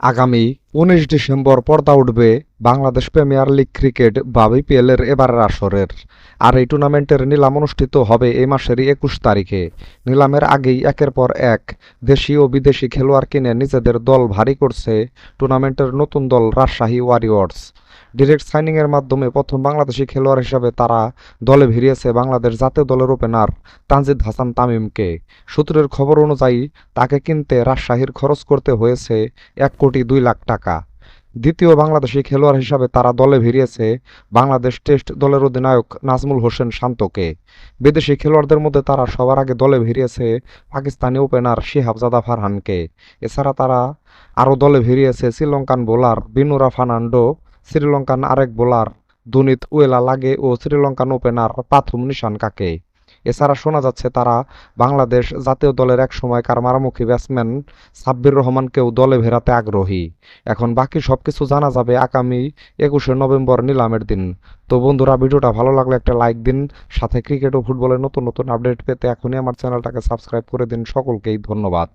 আগামী উনিশ ডিসেম্বর পর্দা উঠবে বাংলাদেশ প্রিমিয়ার লিগ ক্রিকেট বা বিপিএল এর এবারের আসরের। আর এই টুর্নামেন্টের নিলাম অনুষ্ঠিত হবে এই মাসেরই একুশ তারিখে। নিলামের আগেই একের পর এক দেশি ও বিদেশি খেলোয়াড় কিনে নিজেদের দল ভারী করছে টুর্নামেন্টের নতুন দল রাজশাহী ওয়ারিয়র্স। ডিরেক্ট সাইনিংয়ের মাধ্যমে প্রথম বাংলাদেশি খেলোয়াড় হিসাবে তারা দলে ভিড়িয়েছে বাংলাদেশ জাতীয় দলের ওপেনার তানজিদ হাসান তামিমকে। সূত্রের খবর অনুযায়ী তাকে কিনতে রাজশাহীর খরচ করতে হয়েছে এক কোটি দুই লাখ টাকা। দ্বিতীয় বাংলাদেশি খেলোয়াড় হিসাবে তারা দলে ভিড়িয়েছে বাংলাদেশ টেস্ট দলের অধিনায়ক নাজমুল হোসেন শান্তকে। বিদেশি খেলোয়াড়দের মধ্যে তারা সবার আগে দলে ভিড়িয়েছে পাকিস্তানি ওপেনার শিহাবজাদা ফারহানকে। এছাড়া তারা আরও দলে ভিড়িয়েছে Sri Lankan bowler Binura Fernando Sri Lankan আরেক বোলার দুনিত উয়েলা লাগে ও শ্রীলঙ্কান ওপেনার পাথুম নিশানকাকে। এছাড়া শোনা যাচ্ছে তারা বাংলাদেশ জাতীয় দলের এক সময়কার মারামুখী ব্যাটসম্যান সাব্বির রহমানকেও দলে ভেরাতে আগ্রহী। এখন বাকি সব কিছু জানা যাবে আগামী একুশে নভেম্বর নিলামের দিন। তো বন্ধুরা, ভিডিওটা ভালো লাগলে একটা লাইক দিন, সাথে ক্রিকেট ও ফুটবলের নতুন নতুন আপডেট পেতে এখনই আমার চ্যানেলটাকে সাবস্ক্রাইব করে দিন। সকলকেই ধন্যবাদ।